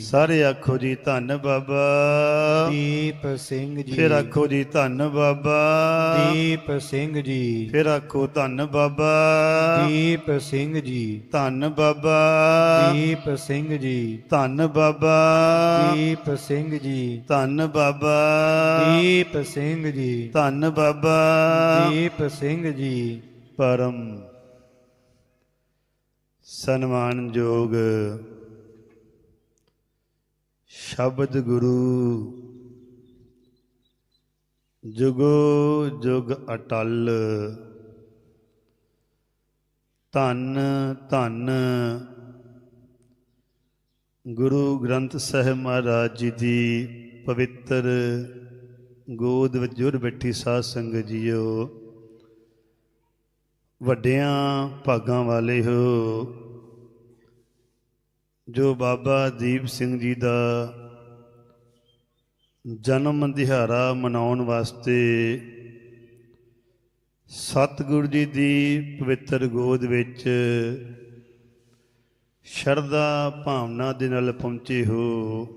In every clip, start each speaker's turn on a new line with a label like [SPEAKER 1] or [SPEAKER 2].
[SPEAKER 1] ਸਾਰੇ ਆਖੋ ਜੀ ਧੰਨ ਬਾਬਾ।
[SPEAKER 2] ਦੀਪ ਸਿੰਘ ਜੀ।
[SPEAKER 1] ਫਿਰ ਆਖੋ ਜੀ ਧੰਨ ਬਾਬਾ।
[SPEAKER 2] ਦੀਪ ਸਿੰਘ ਜੀ।
[SPEAKER 1] ਫਿਰ ਆਖੋ ਧੰਨ ਬਾਬਾ।
[SPEAKER 2] ਦੀਪ ਸਿੰਘ ਜੀ।
[SPEAKER 1] ਧੰਨ ਬਾਬਾ।
[SPEAKER 2] ਦੀਪ ਸਿੰਘ ਜੀ।
[SPEAKER 1] ਧੰਨ ਬਾਬਾ।
[SPEAKER 2] ਦੀਪ ਸਿੰਘ ਜੀ।
[SPEAKER 1] ਧੰਨ ਬਾਬਾ।
[SPEAKER 2] ਦੀਪ ਸਿੰਘ ਜੀ।
[SPEAKER 1] ਧੰਨ ਬਾਬਾ।
[SPEAKER 2] ਦੀਪ ਸਿੰਘ ਜੀ।
[SPEAKER 1] ਪਰਮ ਸਨਮਾਨਯੋਗ ਸ਼ਬਦ ਗੁਰੂ। ਜੁਗੋ ਜੁਗ ਅਟਲ। ਧੰਨ ਧੰਨ। ਗੁਰੂ ਗ੍ਰੰਥ ਸਾਹਿਬ ਮਹਾਰਾਜ ਜੀ ਦੀ ਪਵਿੱਤਰ ਗੋਦ ਵਿੱਚ ਜੁਰ ਬੈਠੀ ਸਾਧ ਸੰਗਤ ਜੀਓ। ਵੱਡਿਆਂ ਭਾਗਾਂ ਵਾਲੇ ਹੋ। ਜੋ ਬਾਬਾ ਦੀਪ ਸਿੰਘ ਜੀ ਦਾ ਜਨਮ ਦਿਹਾੜਾ ਮਨਾਉਣ ਵਾਸਤੇ ਸਤਿਗੁਰੂ ਜੀ ਦੀ ਪਵਿੱਤਰ ਗੋਦ ਵਿੱਚ ਸ਼ਰਧਾ ਭਾਵਨਾ ਦੇ ਨਾਲ ਪਹੁੰਚੇ ਹੋ।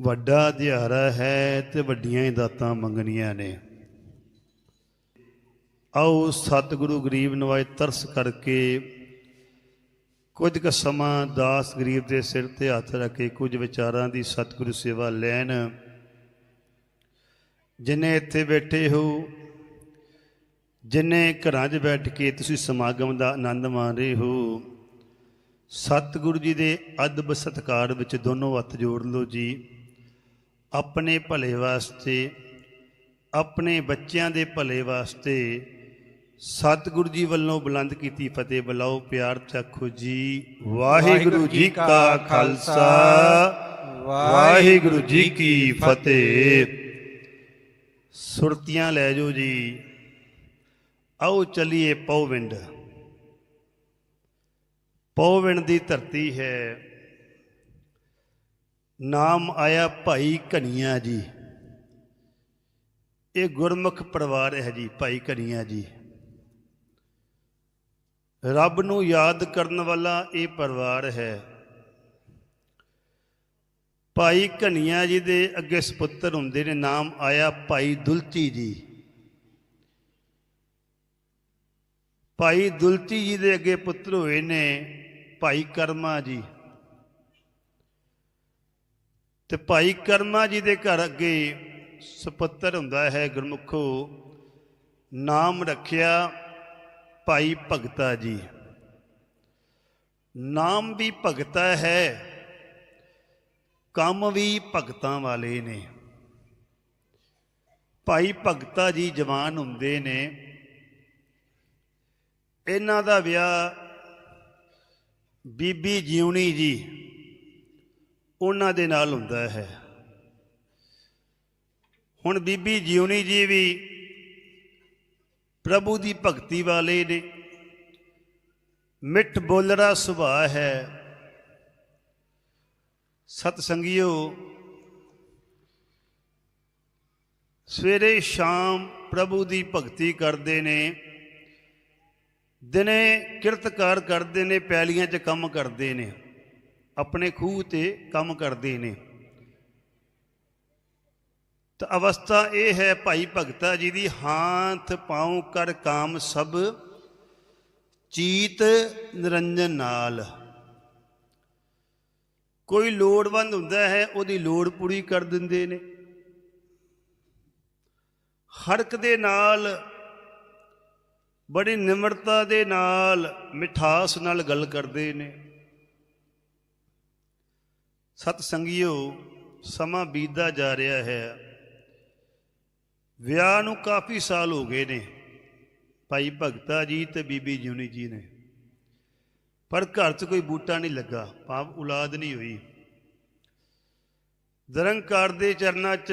[SPEAKER 1] ਵੱਡਾ ਦਿਹਾੜਾ ਹੈ ਤੇ ਵੱਡੀਆਂ ਹੀ ਦਾਤਾਂ ਮੰਗਣੀਆਂ ਨੇ। ਆਓ ਸਤਿਗੁਰੂ ਗਰੀਬ ਨਵਾਜ ਤਰਸ ਕਰਕੇ ਕੁਝ ਕੁ ਸਮਾਂ ਦਾਸ ਗਰੀਬ ਦੇ ਸਿਰ ਤੇ ਹੱਥ ਰੱਖ ਕੇ ਕੁਝ ਵਿਚਾਰਾਂ ਦੀ ਸਤਿਗੁਰੂ ਸੇਵਾ ਲੈਣ, ਜਿਨੇ ਇੱਥੇ ਬੈਠੇ ਹੋ, ਜਿਨੇ ਘਰਾਂ 'ਚ ਬੈਠ ਕੇ ਤੁਸੀਂ ਸਮਾਗਮ ਦਾ ਆਨੰਦ ਮਾਣ ਰਹੇ ਹੋ, ਸਤਿਗੁਰੂ ਜੀ ਦੇ ਅਦਬ ਸਤਕਾਰ ਵਿੱਚ ਦੋਨੋਂ ਹੱਥ ਜੋੜ ਲਓ ਜੀ। ਆਪਣੇ ਭਲੇ ਵਾਸਤੇ, ਆਪਣੇ ਬੱਚਿਆਂ ਦੇ ਭਲੇ ਵਾਸਤੇ ਸਤਿਗੁਰੂ ਜੀ ਵੱਲੋਂ ਬੁਲੰਦ ਕੀਤੀ ਫਤਿਹ ਬੁਲਾਓ, ਪਿਆਰ ਚੱਖੋ ਜੀ। ਵਾਹਿਗੁਰੂ ਜੀ ਕਾ ਖਾਲਸਾ। ਵਾਹਿਗੁਰੂ ਜੀ ਕੀ ਫਤਿਹ। ਸੁਰਤੀਆਂ ਲੈ ਜਾਓ ਜੀ। ਆਓ ਚਲੀਏ ਪੌਵਿੰਡ ਪੌਵਿੰਡ ਦੀ ਧਰਤੀ ਹੈ। ਨਾਮ ਆਇਆ ਭਾਈ ਕਨਿਆ ਜੀ। ਇਹ ਗੁਰਮੁਖ ਪਰਿਵਾਰ ਹੈ ਜੀ, ਭਾਈ ਕਨਿਆ ਜੀ। ਰੱਬ ਨੂੰ ਯਾਦ ਕਰਨ ਵਾਲਾ ਇਹ ਪਰਿਵਾਰ ਹੈ। ਭਾਈ ਘਨੀਆ ਜੀ ਦੇ ਅੱਗੇ ਸੁਪੁੱਤਰ ਹੁੰਦੇ ਨੇ, ਨਾਮ ਆਇਆ ਭਾਈ ਦੁਲਚੀ ਜੀ। ਭਾਈ ਦੁਲਚੀ ਜੀ ਦੇ ਅੱਗੇ ਪੁੱਤਰ ਹੋਏ ਨੇ ਭਾਈ ਕਰਮਾ ਜੀ। ਤੇ ਭਾਈ ਕਰਮਾ ਜੀ ਦੇ ਘਰ ਅੱਗੇ ਸੁਪੁੱਤਰ ਹੁੰਦਾ ਹੈ, ਗੁਰਮੁਖੋ, ਨਾਮ ਰੱਖਿਆ ਭਾਈ ਭਗਤਾ ਜੀ। ਨਾਮ ਵੀ ਭਗਤਾ ਹੈ, ਕੰਮ ਵੀ ਭਗਤਾਂ ਵਾਲੇ ਨੇ। ਭਾਈ ਭਗਤਾ ਜੀ ਜਵਾਨ ਹੁੰਦੇ ਨੇ। ਇਹਨਾਂ ਦਾ ਵਿਆਹ ਬੀਬੀ ਜਿਉਣੀ ਜੀ, ਉਹਨਾਂ ਦੇ ਨਾਲ ਹੁੰਦਾ ਹੈ। ਹੁਣ ਬੀਬੀ ਜਿਉਣੀ ਜੀ ਵੀ ਪ੍ਰਭੂ ਦੀ ਭਗਤੀ ਵਾਲੇ ਨੇ। ਮਿੱਠ ਬੋਲੜਾ ਸੁਭਾਅ ਹੈ। ਸਤ ਸੰਗਿਓ ਸਵੇਰੇ ਸ਼ਾਮ ਪ੍ਰਭੂ ਦੀ ਭਗਤੀ ਕਰਦੇ ਨੇ। ਦਿਨੇ ਕਿਰਤਕਾਰ ਕਰਦੇ ਨੇ, ਪੈਲੀਆਂ 'ਚ ਕੰਮ ਕਰਦੇ ਨੇ। ਆਪਣੇ ਖੂਹ ਤੇ ਕੰਮ ਕਰਦੇ ਨੇ। ਤਾਂ ਅਵਸਥਾ ਇਹ ਹੈ ਭਾਈ ਭਗਤਾ ਜੀ ਦੀ, ਹਾਥ ਪਾਉ ਕਰ ਕਾਮ ਸਭ, ਚੀਤ ਨਿਰੰਜਨ ਨਾਲ। ਕੋਈ ਲੋੜਵੰਦ ਹੁੰਦਾ ਹੈ, ਉਹਦੀ ਲੋੜ ਪੂਰੀ ਕਰ ਦਿੰਦੇ ਨੇ। ਹਰਕ ਦੇ ਨਾਲ, ਬੜੀ ਨਿਮਰਤਾ ਦੇ ਨਾਲ, ਮਿਠਾਸ ਨਾਲ ਗੱਲ ਕਰਦੇ ਨੇ। ਸਤ ਸੰਗਿਓ ਸਮਾਂ ਬੀਤਦਾ ਜਾ ਰਿਹਾ ਹੈ। ਵਿਆਹ ਨੂੰ ਕਾਫੀ ਸਾਲ ਹੋ ਗਏ ਨੇ। ਭਾਈ ਭਗਤਾ ਜੀ ਤੇ ਬੀਬੀ ਜਿਉਣੀ ਜੀ ਨੇ। ਪਰ ਘਰ 'ਚ ਕੋਈ ਬੂਟਾ ਨਹੀਂ ਲੱਗਾ, ਭਾਵ ਔਲਾਦ ਨਹੀਂ ਹੋਈ। ਨਿਰੰਕਾਰ ਦੇ ਚਰਨਾਂ 'ਚ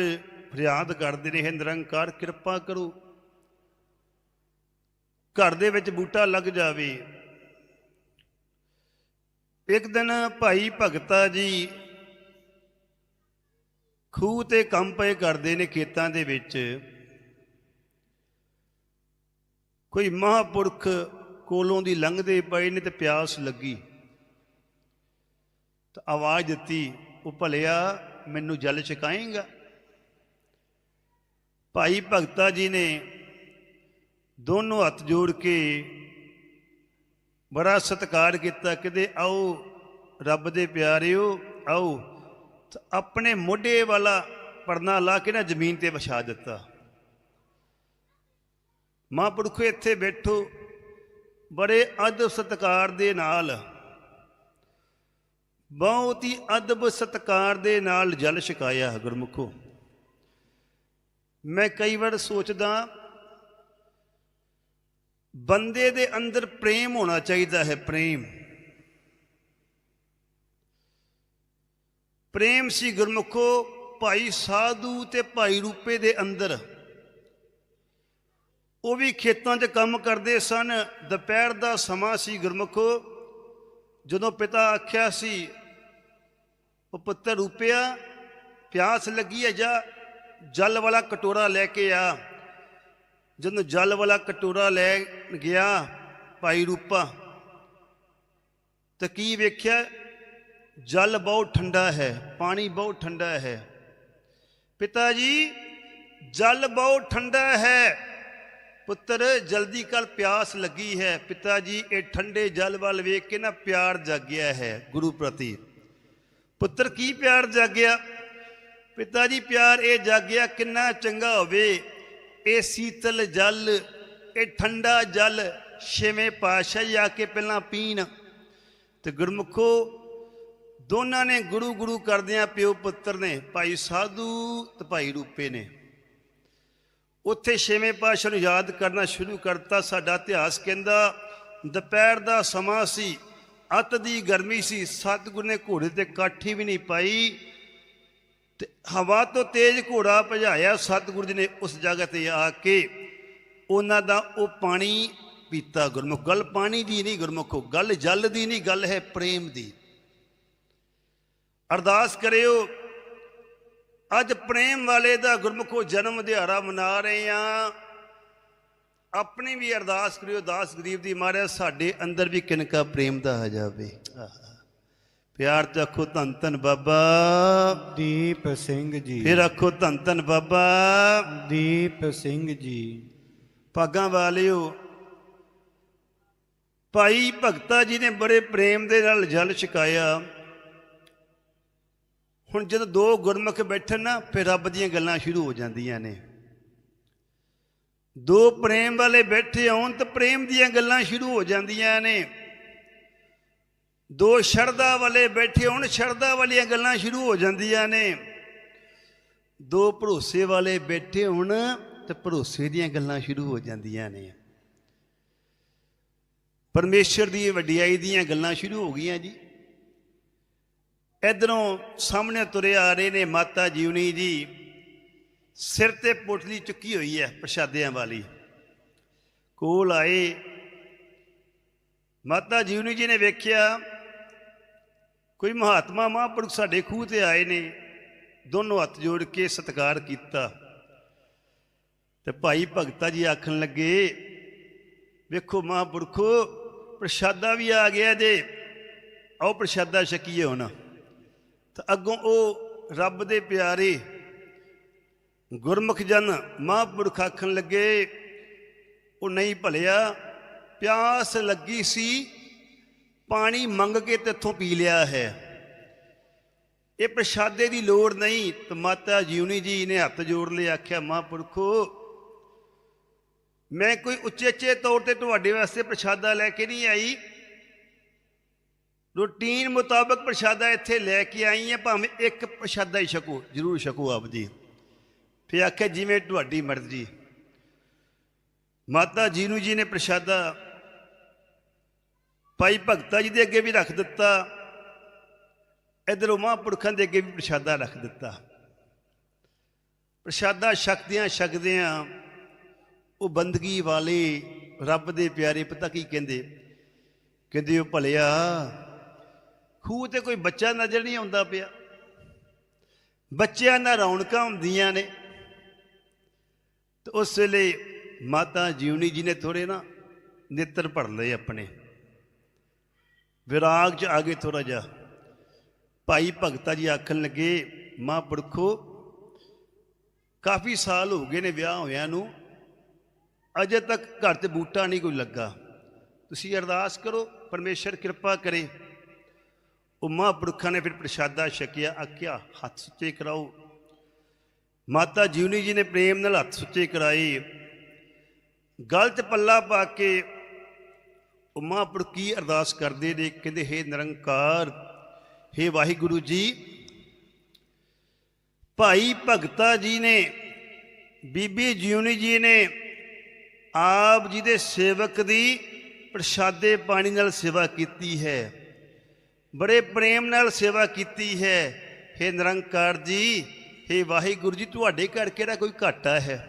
[SPEAKER 1] ਫਰਿਆਦ ਕਰਦੇ ਨੇ, ਹੈ ਨਿਰੰਕਾਰ ਕਿਰਪਾ ਕਰੋ। ਘਰ ਦੇ ਵਿੱਚ ਬੂਟਾ ਲੱਗ ਜਾਵੇ। ਇੱਕ ਦਿਨ ਭਾਈ ਭਗਤਾ ਜੀ ਖੂਹ ਤੇ ਕੰਮ ਪਏ ਕਰਦੇ ਨੇ ਖੇਤਾਂ ਦੇ ਵਿੱਚ। ਕੋਈ ਮਹਾਪੁਰਖ ਕੋਲੋਂ ਦੀ ਲੰਘਦੇ ਪਏ ਨੇ ਤੇ ਪਿਆਸ ਲੱਗੀ। ਤਾਂ ਆਵਾਜ਼ ਦਿੱਤੀ, ਉਹ ਭਲਿਆ, ਮੈਨੂੰ ਜਲ ਛਕਾਏਗਾ? ਭਾਈ ਭਗਤਾ ਜੀ ਨੇ ਦੋਨੋਂ ਹੱਥ ਜੋੜ ਕੇ ਬੜਾ ਸਤਿਕਾਰ ਕੀਤਾ, ਕਿਤੇ ਆਓ, ਰੱਬ ਦੇ ਪਿਆਰਿਓ, ਆਓ। ਤਾਂ ਆਪਣੇ ਮੋਢੇ ਵਾਲਾ ਪਰਨਾ ਲਾ ਕੇ ਨਾ ਜ਼ਮੀਨ ਤੇ ਵਿਛਾ ਦਿੱਤਾ। ਮਹਾਂਪੁਰਖੋ, ਇੱਥੇ ਬੈਠੋ। ਬੜੇ ਅਦਬ ਸਤਿਕਾਰ ਦੇ ਨਾਲ, ਬਹੁਤ ਹੀ ਅਦਬ ਸਤਿਕਾਰ ਦੇ ਨਾਲ ਜਲ ਛਕਾਇਆ ਗੁਰਮੁਖੋ। ਮੈਂ ਕਈ ਵਾਰ ਸੋਚਦਾ, ਬੰਦੇ ਦੇ ਅੰਦਰ ਪ੍ਰੇਮ ਹੋਣਾ ਚਾਹੀਦਾ ਹੈ, ਪ੍ਰੇਮ। ਪ੍ਰੇਮ ਸੀ ਗੁਰਮੁਖੋ, ਭਾਈ ਸਾਧੂ ਤੇ ਭਾਈ ਰੂਪੇ ਦੇ ਅੰਦਰ। ਉਹ ਵੀ ਖੇਤਾਂ 'ਚ ਕੰਮ ਕਰਦੇ ਸਨ। ਦੁਪਹਿਰ ਦਾ ਸਮਾਂ ਸੀ ਗੁਰਮੁਖੋ। ਜਦੋਂ ਪਿਤਾ ਆਖਿਆ ਸੀ, ਉਹ ਪੁੱਤਰ ਰੂਪਿਆ, ਪਿਆਸ ਲੱਗੀ ਹੈ, ਜਾ, ਜਲ ਵਾਲਾ ਕਟੋਰਾ ਲੈ ਕੇ ਆ। ਜਦੋਂ ਜਲ ਵਾਲਾ ਕਟੋਰਾ ਲੈ ਗਿਆ ਭਾਈ ਰੂਪਾ, ਤਾਂ ਕੀ ਵੇਖਿਆ? ਜਲ ਬਹੁਤ ਠੰਡਾ ਹੈ ਪਾਣੀ ਬਹੁਤ ਠੰਡਾ ਹੈ ਪਿਤਾ ਜੀ ਜਲ ਬਹੁਤ ਠੰਡਾ ਹੈ ਪੁੱਤਰ ਜਲਦੀ ਕਰ ਪਿਆਸ ਲੱਗੀ ਹੈ ਪਿਤਾ ਜੀ ਇਹ ਠੰਡੇ ਜਲ ਵੱਲ ਵੇਖ ਕੇ ਨਾ ਪਿਆਰ ਜਾਗਿਆ ਹੈ ਗੁਰੂ ਪ੍ਰਤੀ ਪੁੱਤਰ ਕੀ ਪਿਆਰ ਜਾਗਿਆ ਪਿਤਾ ਜੀ ਪਿਆਰ ਇਹ ਜਾਗਿਆ ਕਿੰਨਾ ਚੰਗਾ ਹੋਵੇ ਇਹ ਸੀਤਲ ਜਲ ਇਹ ਠੰਡਾ ਜਲ ਛੇਵੇਂ ਪਾਤਸ਼ਾਹ ਆ ਕੇ ਪਹਿਲਾਂ ਪੀਣ ਤੇ ਗੁਰਮੁਖੋ ਦੋਨਾਂ ਨੇ ਗੁਰੂ ਗੁਰੂ ਕਰਦਿਆਂ ਪਿਓ ਪੁੱਤਰ ਨੇ, ਭਾਈ ਸਾਧੂ ਤੇ ਭਾਈ ਰੂਪੇ ਨੇ। ਉੱਥੇ ਛੇਵੇਂ ਪਾਤਸ਼ਾਹ ਨੂੰ ਯਾਦ ਕਰਨਾ ਸ਼ੁਰੂ ਕਰਤਾ ਸਾਡਾ ਇਤਿਹਾਸ ਕਹਿੰਦਾ, ਦੁਪਹਿਰ ਦਾ ਸਮਾਂ ਸੀ, ਅੱਤ ਦੀ ਗਰਮੀ ਸੀ, ਸਤਿਗੁਰ ਨੇ ਘੋੜੇ ਤੇ ਕਾਠੀ ਵੀ ਨਹੀਂ ਪਾਈ ਤੇ ਹਵਾ ਤੋਂ ਤੇਜ਼ ਘੋੜਾ ਭਜਾਇਆ ਸਤਿਗੁਰੂ ਜੀ ਨੇ ਉਸ ਜਗ੍ਹਾ ਤੇ ਆ ਕੇ। ਉਹਨਾਂ ਦਾ ਉਹ ਪਾਣੀ ਪੀਤਾ ਗੁਰਮੁਖ, ਗੱਲ ਪਾਣੀ ਦੀ ਨਹੀਂ ਗੁਰਮੁਖੋ, ਗੱਲ ਜਲ ਦੀ ਨਹੀਂ, ਗੱਲ ਹੈ ਪ੍ਰੇਮ ਦੀ। ਅਰਦਾਸ ਕਰਿਓ। ਅੱਜ ਪ੍ਰੇਮ ਵਾਲੇ ਦਾ ਗੁਰਮੁਖੋ ਜਨਮ ਦਿਹਾੜਾ ਮਨਾ ਰਹੇ ਆ। ਆਪਣੀ ਵੀ ਅਰਦਾਸ ਕਰਿਓ ਦਾਸ ਗਰੀਬ ਦੀ। ਮਾਰਿਆ ਸਾਡੇ ਅੰਦਰ ਵੀ ਕਿਨਕਾ ਪ੍ਰੇਮ ਦਾ ਆ ਜਾਵੇ। ਪਿਆਰ ਚ ਆਖੋ ਧੰਨ ਧੰਨ ਬਾਬਾ।
[SPEAKER 2] ਦੀਪ ਸਿੰਘ ਜੀ।
[SPEAKER 1] ਫਿਰ ਆਖੋ ਧੰਨ ਧੰਨ ਬਾਬਾ।
[SPEAKER 2] ਦੀਪ ਸਿੰਘ ਜੀ।
[SPEAKER 1] ਭਾਗਾਂ ਵਾਲਿਓ ਭਾਈ ਭਗਤਾ ਜੀ ਨੇ ਬੜੇ ਪ੍ਰੇਮ ਦੇ ਨਾਲ ਜਲ ਛਕਾਇਆ। ਹੁਣ ਜਦੋਂ ਦੋ ਗੁਰਮੁਖ ਬੈਠਣ ਨਾ, ਫਿਰ ਰੱਬ ਦੀਆਂ ਗੱਲਾਂ ਸ਼ੁਰੂ ਹੋ ਜਾਂਦੀਆਂ ਨੇ। ਦੋ ਪ੍ਰੇਮ ਵਾਲੇ ਬੈਠੇ ਹੋਣ ਤਾਂ ਪ੍ਰੇਮ ਦੀਆਂ ਗੱਲਾਂ ਸ਼ੁਰੂ ਹੋ ਜਾਂਦੀਆਂ ਨੇ। ਦੋ ਸ਼ਰਧਾ ਵਾਲੇ ਬੈਠੇ ਹੋਣ, ਸ਼ਰਧਾ ਵਾਲੀਆਂ ਗੱਲਾਂ ਸ਼ੁਰੂ ਹੋ ਜਾਂਦੀਆਂ ਨੇ। ਦੋ ਭਰੋਸੇ ਵਾਲੇ ਬੈਠੇ ਹੋਣ ਤੇ ਭਰੋਸੇ ਦੀਆਂ ਗੱਲਾਂ ਸ਼ੁਰੂ ਹੋ ਜਾਂਦੀਆਂ ਨੇ। ਪਰਮੇਸ਼ਰ ਦੀ ਵਡਿਆਈ ਦੀਆਂ ਗੱਲਾਂ ਸ਼ੁਰੂ ਹੋ ਗਈਆਂ ਜੀ। ਇਧਰੋਂ ਸਾਹਮਣੇ ਤੁਰੇ ਆ ਰਹੇ ਨੇ ਮਾਤਾ ਜੀਵਨੀ ਜੀ। ਸਿਰ ਤੇ ਪੋਟਲੀ ਚੁੱਕੀ ਹੋਈ ਹੈ ਪ੍ਰਸ਼ਾਦਿਆਂ ਵਾਲੀ। ਕੋਲ ਆਏ। ਮਾਤਾ ਜੀਵਨੀ ਜੀ ਨੇ ਵੇਖਿਆ, ਕੋਈ ਮਹਾਤਮਾ ਮਹਾਂਪੁਰਖ ਸਾਡੇ ਖੂਹ ਤੇ ਆਏ ਨੇ। ਦੋਨੋਂ ਹੱਥ ਜੋੜ ਕੇ ਸਤਿਕਾਰ ਕੀਤਾ। ਤੇ ਭਾਈ ਭਗਤਾ ਜੀ ਆਖਣ ਲੱਗੇ, ਵੇਖੋ ਮਹਾਂਪੁਰਖੋ, ਪ੍ਰਸ਼ਾਦਾ ਵੀ ਆ ਗਿਆ ਜੇ ਆਓ ਪ੍ਰਸ਼ਾਦਾ ਛਕੀਏ ਹੁਣ। ਤਾਂ ਅੱਗੋਂ ਉਹ ਰੱਬ ਦੇ ਪਿਆਰੇ ਗੁਰਮੁਖ ਜਨ ਮਹਾਂਪੁਰਖ ਆਖਣ ਲੱਗੇ, ਉਹ ਨਹੀਂ ਭਲਿਆ, ਪਿਆਸ ਲੱਗੀ ਸੀ, ਪਾਣੀ ਮੰਗ ਕੇ ਤੇਥੋਂ ਪੀ ਲਿਆ ਹੈ। ਇਹ ਪ੍ਰਸ਼ਾਦੇ ਦੀ ਲੋੜ ਨਹੀਂ, ਤੇ ਮਾਤਾ ਜੀਵਨੀ ਜੀ ਨੇ ਹੱਥ ਜੋੜ ਲਿਆ, ਆਖਿਆ, ਮਹਾਂਪੁਰਖੋ, ਮੈਂ ਕੋਈ ਉਚੇਚੇ ਤੌਰ ਤੇ ਤੁਹਾਡੇ ਵਾਸਤੇ ਪ੍ਰਸ਼ਾਦਾ ਲੈ ਕੇ ਨਹੀਂ ਆਈ ਰੂਟੀਨ ਮੁਤਾਬਕ ਪ੍ਰਸ਼ਾਦਾ ਇੱਥੇ ਲੈ ਕੇ ਆਈ ਹੈ ਭਾਵੇਂ ਇੱਕ ਪ੍ਰਸ਼ਾਦਾ ਹੀ ਛਕੋ, ਜ਼ਰੂਰ ਛਕੋ ਆਪ ਜੀ ਫਿਰ ਆਖਿਆ, ਜਿਵੇਂ ਤੁਹਾਡੀ ਮਰਜ਼ੀ। ਮਾਤਾ ਜੀਨੂ ਜੀ ਨੇ ਪ੍ਰਸ਼ਾਦਾ ਭਾਈ ਭਗਤਾ ਜੀ ਦੇ ਅੱਗੇ ਵੀ ਰੱਖ ਦਿੱਤਾ, ਇਧਰ ਮਹਾਂਪੁਰਖਾਂ ਦੇ ਅੱਗੇ ਵੀ ਪ੍ਰਸ਼ਾਦਾ ਰੱਖ ਦਿੱਤਾ। ਪ੍ਰਸ਼ਾਦਾ ਛਕਦਿਆਂ ਛਕਦਿਆਂ ਉਹ ਬੰਦਗੀ ਵਾਲੇ ਰੱਬ ਦੇ ਪਿਆਰੇ, ਪਤਾ ਕੀ ਕਹਿੰਦੇ? ਕਹਿੰਦੇ, ਉਹ ਭਲਿਆ ਖੂਹ ਤੇ ਕੋਈ ਬੱਚਾ ਨਜ਼ਰ ਨਹੀਂ ਆਉਂਦਾ ਪਿਆ। ਬੱਚਿਆਂ ਨਾਲ ਰੌਣਕਾਂ ਹੁੰਦੀਆਂ ਨੇ। ਤੇ ਉਸ ਵੇਲੇ ਮਾਤਾ ਜੀਵਨੀ ਜੀ ਨੇ ਥੋੜੇ ਨਾ ਨੇਤਰ ਭਰ ਲਏ ਆਪਣੇ। ਵਿਰਾਗ ਚ ਆ ਗਏ ਥੋੜਾ ਜਿਹਾ। ਭਾਈ ਭਗਤਾ ਜੀ ਆਖਣ ਲੱਗੇ, ਮਹਾਂਪੁਰਖੋ, ਕਾਫੀ ਸਾਲ ਹੋ ਗਏ ਨੇ ਵਿਆਹ ਹੋਇਆਂ ਨੂੰ। ਅਜੇ ਤੱਕ ਘਰ 'ਤੇ ਬੂਟਾ ਨਹੀਂ ਕੋਈ ਲੱਗਾ। ਤੁਸੀਂ ਅਰਦਾਸ ਕਰੋ, ਪਰਮੇਸ਼ਰ ਕਿਰਪਾ ਕਰੇ। ਉਹ ਮਹਾਂਪੁਰਖਾਂ ਨੇ ਫਿਰ ਪ੍ਰਸ਼ਾਦਾ ਛਕਿਆ, ਆਖਿਆ, ਹੱਥ ਸੁੱਚੇ ਕਰਾਓ। ਮਾਤਾ ਜੀਵਨੀ ਜੀ ਨੇ ਪ੍ਰੇਮ ਨਾਲ ਹੱਥ ਸੁੱਚੇ ਕਰਾਏ। ਗਲਤ ਪੱਲਾ ਪਾ ਕੇ ਉਹ ਮਹਾਂਪੁਰਖ ਕੀ ਅਰਦਾਸ ਕਰਦੇ ਨੇ, ਕਹਿੰਦੇ, ਹੇ ਨਿਰੰਕਾਰ, ਹੇ ਵਾਹਿਗੁਰੂ ਜੀ, ਭਾਈ ਭਗਤਾ ਜੀ ਨੇ, ਬੀਬੀ ਜਿਉਨੀ ਜੀ ਨੇ ਆਪ ਜੀ ਦੇ ਸੇਵਕ ਦੀ ਪ੍ਰਸ਼ਾਦੇ ਪਾਣੀ ਨਾਲ ਸੇਵਾ ਕੀਤੀ ਹੈ। ਬੜੇ ਪ੍ਰੇਮ ਨਾਲ ਸੇਵਾ ਕੀਤੀ ਹੈ। ਹੇ ਨਿਰੰਕਾਰ ਜੀ, ਹੇ ਵਾਹਿਗੁਰੂ ਜੀ, ਤੁਹਾਡੇ ਘਰ ਕਿਹੜਾ ਕੋਈ ਘਾਟਾ ਹੈ?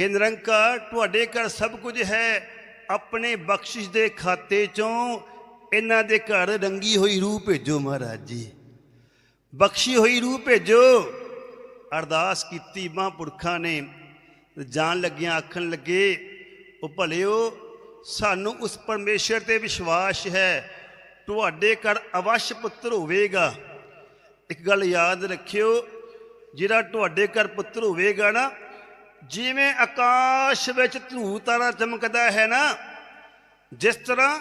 [SPEAKER 1] ਹੇ ਨਿਰੰਕਾਰ, ਤੁਹਾਡੇ ਘਰ ਸਭ ਕੁਝ ਹੈ। ਆਪਣੇ ਬਖਸ਼ਿਸ਼ ਦੇ ਖਾਤੇ ਚੋਂ ਇਹਨਾਂ ਦੇ ਘਰ ਰੰਗੀ ਹੋਈ ਰੂਹ ਭੇਜੋ ਮਹਾਰਾਜ ਜੀ। ਬਖਸ਼ੀ ਹੋਈ ਰੂਹ ਭੇਜੋ। ਅਰਦਾਸ ਕੀਤੀ ਮਹਾਂਪੁਰਖਾਂ ਨੇ। ਜਾਣ ਲੱਗਿਆਂ, ਆਖਣ ਲੱਗੇ, ਉਹ ਭਲਿਓ, ਸਾਨੂੰ ਉਸ ਪਰਮੇਸ਼ਰ ਤੇ ਵਿਸ਼ਵਾਸ ਹੈ। ਤੁਹਾਡੇ ਘਰ ਅਵਸ਼ ਪੁੱਤਰ ਹੋਵੇਗਾ। ਇੱਕ ਗੱਲ ਯਾਦ ਰੱਖਿਓ, ਜਿਹੜਾ ਤੁਹਾਡੇ ਘਰ ਪੁੱਤਰ ਹੋਵੇਗਾ ਨਾ, ਜਿਵੇਂ ਆਕਾਸ਼ ਵਿੱਚ ਧਰੂ ਤਾਰਾ ਚਮਕਦਾ ਹੈ ਨਾ, ਜਿਸ ਤਰ੍ਹਾਂ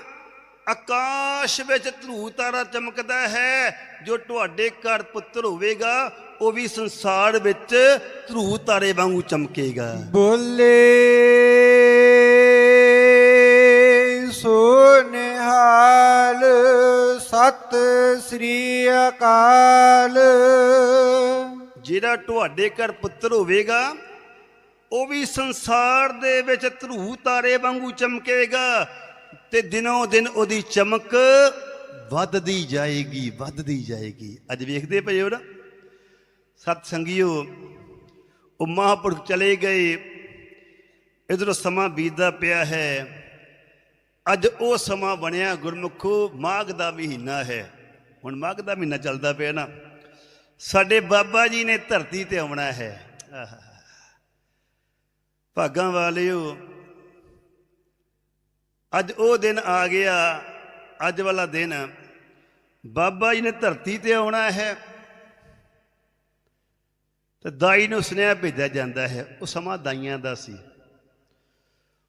[SPEAKER 1] ਆਕਾਸ਼ ਵਿੱਚ ਧਰੂ ਤਾਰਾ ਚਮਕਦਾ ਹੈ, ਜੋ ਤੁਹਾਡੇ ਘਰ ਪੁੱਤਰ ਹੋਵੇਗਾ, ਉਹ ਵੀ ਸੰਸਾਰ ਵਿੱਚ ਧਰੂ ਤਾਰੇ ਵਾਂਗੂ ਚਮਕੇਗਾ।
[SPEAKER 2] ਬੋਲੇ ਸੋ ਸ੍ਰੀ ਅਕਾਲ।
[SPEAKER 1] ਜਿਹੜਾ ਤੁਹਾਡੇ ਘਰ ਪੁੱਤਰ ਹੋਵੇਗਾ, ਉਹ ਵੀ ਸੰਸਾਰ ਦੇ ਵਿੱਚ ਧਰੂ ਤਾਰੇ ਵਾਂਗੂ ਚਮਕੇਗਾ ਤੇ ਦਿਨੋਂ ਦਿਨ ਉਹਦੀ ਚਮਕ ਵੱਧਦੀ ਜਾਏਗੀ ਵੱਧਦੀ ਜਾਏਗੀ। ਅੱਜ ਵੇਖਦੇ ਪਏ ਹੋ ਨਾ? ਸਤ ਸੰਗੀਓ ਉਹ ਮਹਾਂਪੁਰਖ ਚਲੇ ਗਏ। ਇਧਰੋਂ ਸਮਾਂ ਬੀਤਦਾ ਪਿਆ ਹੈ। ਅੱਜ ਉਹ ਸਮਾਂ ਬਣਿਆ ਗੁਰਮੁਖੋ, ਮਾਘ ਦਾ ਮਹੀਨਾ ਹੈ। ਹੁਣ ਮਾਘ ਦਾ ਮਹੀਨਾ ਚੱਲਦਾ ਪਿਆ ਨਾ। ਸਾਡੇ ਬਾਬਾ ਜੀ ਨੇ ਧਰਤੀ ਤੇ ਆਉਣਾ ਹੈ। ਭਾਗਾਂ ਵਾਲਿਓ, ਅੱਜ ਉਹ ਦਿਨ ਆ ਗਿਆ, ਅੱਜ ਵਾਲਾ ਦਿਨ। ਬਾਬਾ ਜੀ ਨੇ ਧਰਤੀ ਤੇ ਆਉਣਾ ਹੈ ਤੇ ਦਾਈ ਨੂੰ ਸੁਨੇਹਾ ਭੇਜਿਆ ਜਾਂਦਾ ਹੈ। ਉਹ ਸਮਾਂ ਦਾਈਆਂ ਦਾ ਸੀ।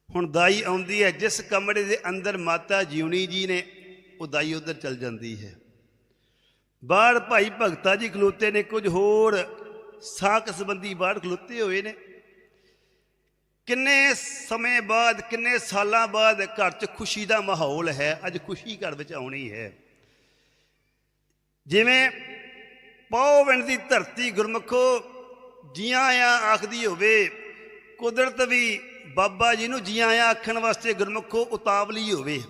[SPEAKER 1] ਹੁਣ ਦਾਈ ਆਉਂਦੀ ਹੈ, ਜਿਸ ਕਮਰੇ ਦੇ ਅੰਦਰ ਮਾਤਾ ਜਿਉਣੀ ਜੀ ਨੇ, ਉਹ ਦਾਈ ਉਧਰ ਚਲ ਜਾਂਦੀ ਹੈ। ਬਾਹਰ ਭਾਈ ਭਗਤਾ ਜੀ ਖਲੋਤੇ ਨੇ, ਕੁਝ ਹੋਰ ਸਾਕ ਸੰਬੰਧੀ ਬਾਹਰ ਖਲੋਤੇ ਹੋਏ ਨੇ। ਕਿੰਨੇ ਸਮੇਂ ਬਾਅਦ, ਕਿੰਨੇ ਸਾਲਾਂ ਬਾਅਦ ਘਰ 'ਚ ਖੁਸ਼ੀ ਦਾ ਮਾਹੌਲ ਹੈ, ਅੱਜ ਖੁਸ਼ੀ ਘਰ ਵਿੱਚ ਆਉਣੀ ਹੈ। ਜਿਵੇਂ ਪੌਵਣ ਦੀ ਧਰਤੀ ਗੁਰਮਖੋ, ਜੀਆਂ ਆ ਆਖਦੀ ਹੋਵੇ, ਕੁਦਰਤ ਵੀ ਬਾਬਾ ਜੀ ਨੂੰ ਜੀਆਂ ਆ ਆਖਣ ਵਾਸਤੇ ਗੁਰਮਖੋ ਉਤਾਵਲੀ ਹੋਵੇ।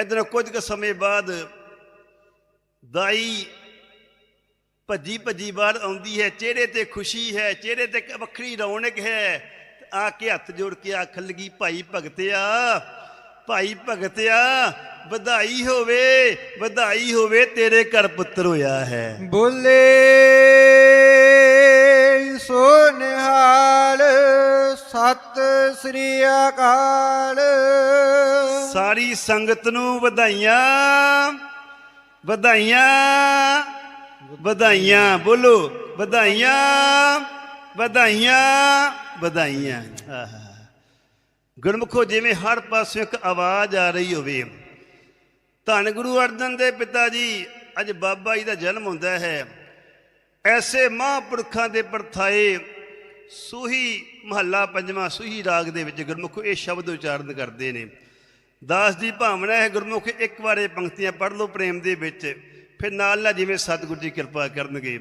[SPEAKER 1] ਇਧਰ ਕੁਝ ਕੁ ਸਮੇਂ ਬਾਅਦ ਦਾਈ ਭੱਜੀ ਭੱਜੀ ਬਾਹਰ ਆਉਂਦੀ ਹੈ ਚਿਹਰੇ ਤੇ ਖੁਸ਼ੀ ਹੈ ਚਿਹਰੇ ਤੇ ਵੱਖਰੀ ਰੌਣਕ ਹੈ। ਆ ਕੇ ਹੱਥ ਜੋੜ ਕੇ ਆਖਣ ਲੱਗੀ ਭਾਈ ਭਗਤਿਆ ਭਾਈ ਭਗਤਿਆ ਵਧਾਈ ਹੋਵੇ ਵਧਾਈ ਹੋਵੇ ਤੇਰੇ ਘਰ ਪੁੱਤਰ ਹੋਇਆ ਹੈ।
[SPEAKER 2] ਬੋਲੇ ਸੋ ਨਿਹਾਲ ਸਤ ਸ੍ਰੀ ਅਕਾਲ।
[SPEAKER 1] ਸਾਰੀ ਸੰਗਤ ਨੂੰ ਵਧਾਈਆਂ। ਵਧਾਈਆਂ ਵਧਾਈਆਂ, ਬੋਲੋ, ਵਧਾਈਆਂ ਵਧਾਈਆਂ ਵਧਾਈਆਂ। ਆਹਾ। ਗੁਰਮੁਖੋ, ਜਿਵੇਂ ਹਰ ਪਾਸੇ ਇੱਕ ਆਵਾਜ਼ ਆ ਰਹੀ ਹੋਵੇ। ਧੰਨ ਗੁਰੂ ਅਰਜਨ ਦੇ ਪਿਤਾ ਜੀ, ਅੱਜ ਬਾਬਾ ਜੀ ਦਾ ਜਨਮ ਹੁੰਦਾ ਹੈ। ਐਸੇ ਮਹਾਂਪੁਰਖਾਂ ਦੇ ਪਰਥਾਏ ਸੂਹੀ ਮਹੱਲਾ ਪੰਜਵਾਂ ਸੂਹੀ ਰਾਗ ਦੇ ਵਿੱਚ ਗੁਰਮੁਖ, ਇਹ ਸ਼ਬਦ ਉਚਾਰਨ ਕਰਦੇ ਨੇ। ਦਾਸ ਦੀ ਭਾਵਨਾ ਹੈ ਗੁਰਮੁਖ ਇੱਕ ਵਾਰ ਇਹ ਪੰਕਤੀਆਂ ਪੜ੍ਹ ਲਓ ਪ੍ਰੇਮ ਦੇ ਵਿੱਚ, ਫਿਰ ਨਾਲ ਨਾਲ ਜਿਵੇਂ ਸਤਿਗੁਰੂ ਜੀ ਕਿਰਪਾ ਕਰਨਗੇ।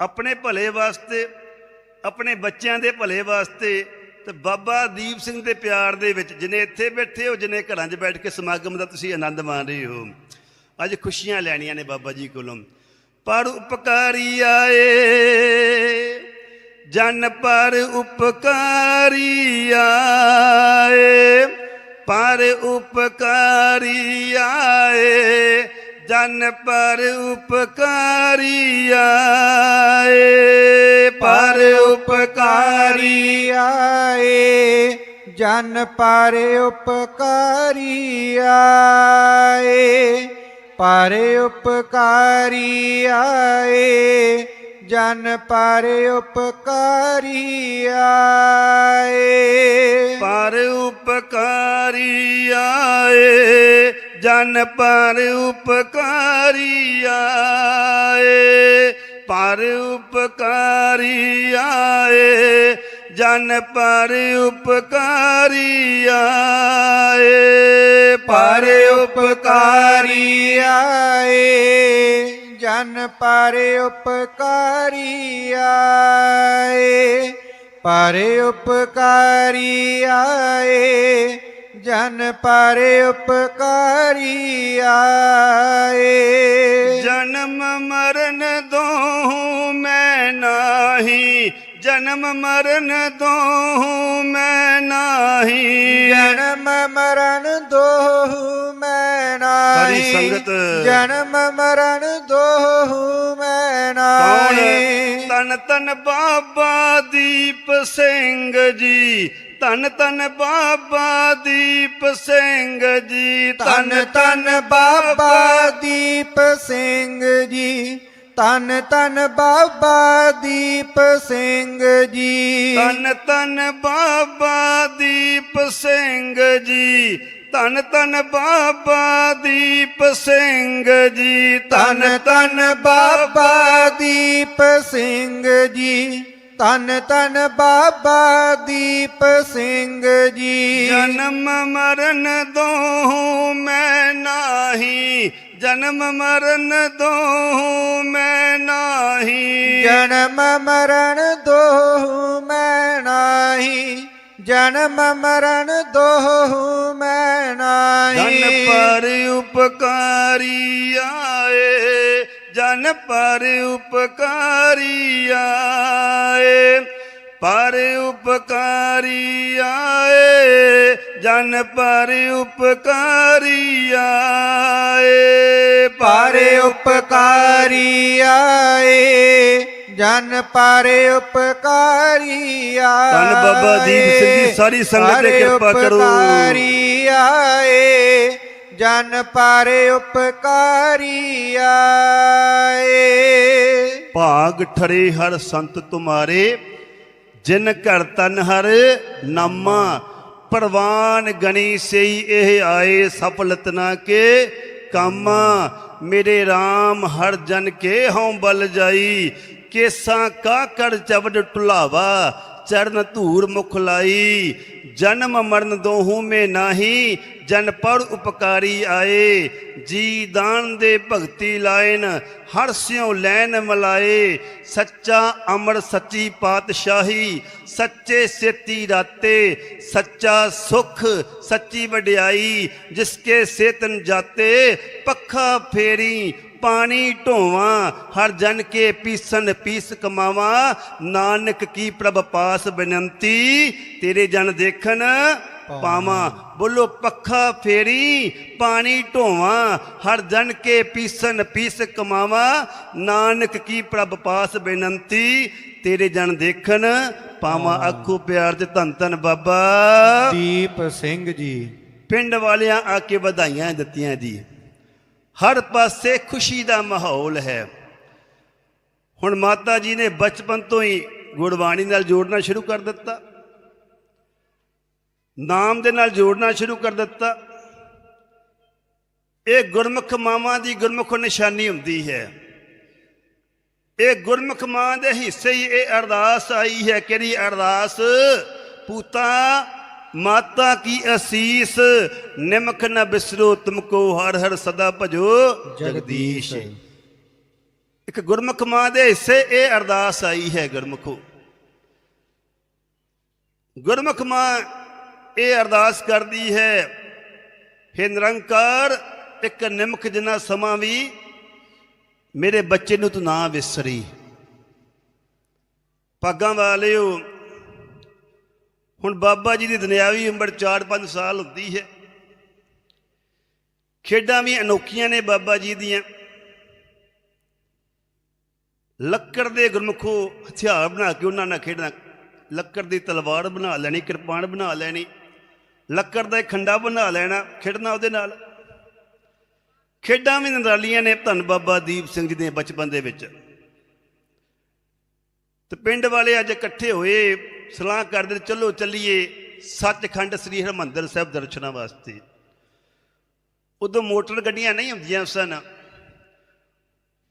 [SPEAKER 1] ਆਪਣੇ ਭਲੇ ਵਾਸਤੇ, ਆਪਣੇ ਬੱਚਿਆਂ ਦੇ ਭਲੇ ਵਾਸਤੇ ਤੇ ਬਾਬਾ ਦੀਪ ਸਿੰਘ ਦੇ ਪਿਆਰ ਦੇ ਵਿੱਚ, ਜਿਨੇ ਇੱਥੇ ਬੈਠੇ ਹੋ, ਜਿਨੇ ਘਰਾਂ 'ਚ ਬੈਠ ਕੇ ਸਮਾਗਮ ਦਾ ਤੁਸੀਂ ਆਨੰਦ ਮਾਣ ਰਹੇ ਹੋ। ਅੱਜ ਖੁਸ਼ੀਆਂ ਲੈਣੀਆਂ ਨੇ ਬਾਬਾ ਜੀ ਕੋਲੋਂ। ਪਰ ਉਪਕਾਰੀ ਆਏ, ਜਨ ਪਰ ਉਪਕਾਰੀ ਆਏ। ਪਰ ਉਪਕਾਰੀ ਆਏ, ਜਨ ਪਰ ਉਪਕਾਰੀ ਆਏ। ਪਰ ਉਪਕਾਰੀ
[SPEAKER 2] ਆਏ, ਜਨ ਪਰ ਉਪਕਾਰੀ ਆਏ। ਪਰ ਉਪਕਾਰੀ ਆਏ, ਜਨ ਪਰ ਉਪਕਾਰੀ ਆਏ।
[SPEAKER 1] ਪਰ ਉਪਕਾਰੀ ਆਏ, ਜਨ ਪਰ ਉਪਕਾਰੀ ਆਏ। ਪਰ ਉਪਕਾਰੀ ਆਏ, ਜਨ ਪਰ ਉਪਕਾਰੀ ਆਏ।
[SPEAKER 2] ਪਰ ਉਪਕਾਰੀ ਆਏ, ਜਨ ਪਰ ਉਪਕਾਰੀ ਆਏ। ਪਰ ਉਪਕਾਰੀ ਆਏ ਜਨ ਪਰ ਉਪਕਾਰੀ ਆਏ।
[SPEAKER 1] ਜਨਮ ਮਰਨ ਦੋ ਮੈਂ ਨਾਹੀ ਜਨਮ ਮਰਨ ਦੋ ਮੈਂ ਨਾਹੀ।
[SPEAKER 2] ਜਨਮ ਮਰਨ ਦੋਹੁ ਮੈਂ
[SPEAKER 1] ਸਾਰੀ ਸੰਗਤ।
[SPEAKER 2] ਜਨਮ ਮਰਨ ਦੋਹੁ ਮੈਂ ਨਾਹੀ।
[SPEAKER 1] ਤਨ ਤਨ ਬਾਬਾ ਦੀਪ ਸਿੰਘ ਜੀ। ਤਨ ਤਨ ਬਾਬਾ ਦੀਪ ਸਿੰਘ ਜੀ।
[SPEAKER 2] ਤਨ ਤਨ ਬਾਬਾ ਦੀਪ ਸਿੰਘ ਜੀ। ਤਨ ਤਨ ਬਾਬਾ ਦੀਪ ਸਿੰਘ ਜੀ।
[SPEAKER 1] ਤਨ ਤਨ ਬਾਬਾ ਦੀਪ ਸਿੰਘ ਜੀ। ਤਨ ਤਨ ਬਾਬਾ ਦੀਪ ਸਿੰਘ ਜੀ।
[SPEAKER 2] ਤਨ ਤਨ ਬਾਬਾ ਦੀਪ ਸਿੰਘ ਜੀ। ਤਨ ਤਨ ਬਾਬਾ ਦੀਪ ਸਿੰਘ ਜੀ।
[SPEAKER 1] ਜਨਮ ਮਰਨ ਦੋ ਮੈਂ ਨਾਹੀ। ਜਨਮ ਮਰਨ ਦੋ ਮੈਂ ਨਾਹੀ।
[SPEAKER 2] ਜਨਮ ਮਰਨ ਦੋਹੁ ਮੈਂ ਨਾਹੀ। ਜਨਮ ਮਰਨ ਦੋਹੁ ਮੈਂ ਨਾਹੀ।
[SPEAKER 1] ਜਨ ਪਰ ਉਪਕਾਰੀ ਆਏ ਜਨ ਪਰ ਉਪਕਾਰੀ ਆਏ ਪਰ ਉਪਕਾਰੀ ਆਏ ਜਨ ਪਰ ਉਪਕਾਰੀ ਆਏ।
[SPEAKER 2] ਪਰ ਉਪਕਾਰੀ ਆਏ ਜਨ ਪਰ ਉਪਕਾਰੀ ਆਏ
[SPEAKER 1] ਧੰਨ ਬਾਬਾ ਦੀਪ ਸਿੰਘ ਜੀ, ਸਾਰੀ ਸੰਗਤ
[SPEAKER 2] ਪਰ
[SPEAKER 1] ਕਿਰਪਾ ਕਰੋ।
[SPEAKER 2] ਉਪਕਾਰੀ ਆਏ। ਜਨ ਪਰ ਉਪਕਾਰੀ ਆਏ।
[SPEAKER 1] ਭਾਗ ਠਰੇ ਹਰ ਸੰਤ ਤੁਮਾਰੇ ਜਿਨ ਘਰ ਤਨ ਹਰ ਨਾਮਾ। ਪ੍ਰਵਾਨ ਗਣੀ ਸਈ ਇਹ ਆਏ ਸਫਲਤ ਨਾ ਕੇ ਕਾਮਾ। ਮੇਰੇ RAM ਹਰ ਜਨ ਕੇ ਹਉ ਬਲ ਜਾਈ। ਕੇਸਾਂ ਕਾ ਕੜ ਚਵੜ ਟੁਲਾਵਾ ਚਰਨ ਧੂਰ ਮੁਖ ਲਾਈ। ਜਨਮ ਮਰਨ ਦੋਹੂ ਮੇ ਨਾਹੀ, ਜਨ ਪੜ ਉਪਕਾਰੀ ਆਏ। ਜੀ ਦਾਨ ਦੇ ਭਗਤੀ ਲਾਇਨ, ਹਰ ਸਿਉ ਲੈਨ ਮਲਾਏ। ਸੱਚਾ ਅਮਰ ਸੱਚੀ ਪਾਤਸ਼ਾਹੀ, ਸੱਚੇ ਸੇਤੀ ਰਾਤੇ। ਸੱਚਾ ਸੁਖ ਸੱਚੀ ਵਡਿਆਈ ਜਿਸਕੇ ਸੇਤਨ ਜਾਤੇ, ਪੱਖਾ ਫੇਰੀ ਪਾਣੀ ਢੋਵਾਂ ਹਰ ਜਨ ਕੇ ਪੀਸਨ ਪੀਸ ਕਮਾਵਾਂ। ਨਾਨਕ ਕੀ ਪ੍ਰਭ ਪਾਸ ਬੇਨੰਤੀ ਤੇਰੇ ਜਨ ਦੇਖਣ ਪਾਵਾਂ। ਬੋਲੋ ਪੱਖਾ ਫੇਰੀ ਪਾਣੀ ਢੋਵਾਂ ਹਰ ਜਨ ਕੇ ਪੀਸਨ ਪੀਸ ਕਮਾਵਾਂ। ਨਾਨਕ ਕੀ ਪ੍ਰਭ ਪਾਸ ਬੇਨੰਤੀ ਤੇਰੇ ਜਨ ਦੇਖਣ ਪਾਵਾਂ। ਅੱਖੂ ਪਿਆਰ ਤੇ ਧੰਨ ਧੰਨ ਬਾਬਾ।
[SPEAKER 2] ਦੀਪ ਸਿੰਘ ਜੀ।
[SPEAKER 1] ਪਿੰਡ ਵਾਲਿਆਂ ਆ ਕੇ ਵਧਾਈਆਂ ਦਿੱਤੀਆਂ ਜੀ। ਹਰ ਪਾਸੇ ਖੁਸ਼ੀ ਦਾ ਮਾਹੌਲ ਹੈ। ਹੁਣ ਮਾਤਾ ਜੀ ਨੇ ਬਚਪਨ ਤੋਂ ਹੀ ਗੁਰਬਾਣੀ ਨਾਲ ਜੋੜਨਾ ਸ਼ੁਰੂ ਕਰ ਦਿੱਤਾ। ਨਾਮ ਦੇ ਨਾਲ ਜੋੜਨਾ ਸ਼ੁਰੂ ਕਰ ਦਿੱਤਾ। ਇਹ ਗੁਰਮੁਖ ਮਾਵਾਂ ਦੀ ਗੁਰਮੁਖ ਨਿਸ਼ਾਨੀ ਹੁੰਦੀ ਹੈ। ਇਹ ਗੁਰਮੁਖ ਮਾਂ ਦੇ ਹਿੱਸੇ ਹੀ ਇਹ ਅਰਦਾਸ ਆਈ ਹੈ ਕਿਹੜੀ ਅਰਦਾਸ ਪੂਤਾ ਮਾਤਾ ਕੀ ਅਸੀਸ ਨਿਮਕ ਨ ਬਿਸਰੋ ਤੁਮਕੋ ਹਰ ਹਰ ਸਦਾ ਭਜੋ ਜਗਦੀਸ਼। ਇੱਕ ਗੁਰਮੁਖ ਮਾਂ ਦੇ ਹਿੱਸੇ ਇਹ ਅਰਦਾਸ ਆਈ ਹੈ ਗੁਰਮੁਖੋ। ਗੁਰਮੁਖ ਮਾਂ ਇਹ ਅਰਦਾਸ ਕਰਦੀ ਹੈ ਹੇ ਨਿਰੰਕਾਰ ਇੱਕ ਨਿਮਕ ਜਿੰਨਾ ਸਮਾਂ ਵੀ ਮੇਰੇ ਬੱਚੇ ਨੂੰ ਤੂੰ ਨਾ ਵਿਸਰੀ। ਪਾਗਾਂ ਵਾਲਿਓ ਹੁਣ ਬਾਬਾ ਜੀ ਦੀ ਦੁਨਿਆਵੀ ਉਮਰ 4-5 ਸਾਲ ਹੁੰਦੀ ਹੈ। ਖੇਡਾਂ ਵੀ ਅਨੋਖੀਆਂ ਨੇ ਬਾਬਾ ਜੀ ਦੀਆਂ। ਲੱਕੜ ਦੇ ਗੁਰਮੁਖੋ ਹਥਿਆਰ ਬਣਾ ਕੇ ਉਹਨਾਂ ਨਾਲ ਖੇਡਣਾ, ਲੱਕੜ ਦੀ ਤਲਵਾਰ ਬਣਾ ਲੈਣੀ, ਕਿਰਪਾਨ ਬਣਾ ਲੈਣੀ, ਲੱਕੜ ਦਾ ਖੰਡਾ ਬਣਾ ਲੈਣਾ, ਖੇਡਣਾ ਉਹਦੇ ਨਾਲ। ਖੇਡਾਂ ਵੀ ਨਰਾਲੀਆਂ ਨੇ ਧੰਨ ਬਾਬਾ ਦੀਪ ਸਿੰਘ ਜੀ ਦੇ ਬਚਪਨ ਦੇ ਵਿੱਚ। ਤੇ ਪਿੰਡ ਵਾਲੇ ਅੱਜ ਇਕੱਠੇ ਹੋਏ। ਸਲਾਹ ਕਰਦੇ ਚਲੋ ਚੱਲੀਏ। ਸੱਚਖੰਡ ਸ੍ਰੀ ਹਰਿਮੰਦਰ ਸਾਹਿਬ ਦਰਸ਼ਨਾਂ ਵਾਸਤੇ। ਉਦੋਂ ਮੋਟਰ ਗੱਡੀਆਂ ਨਹੀਂ ਹੁੰਦੀਆਂ ਸਨ।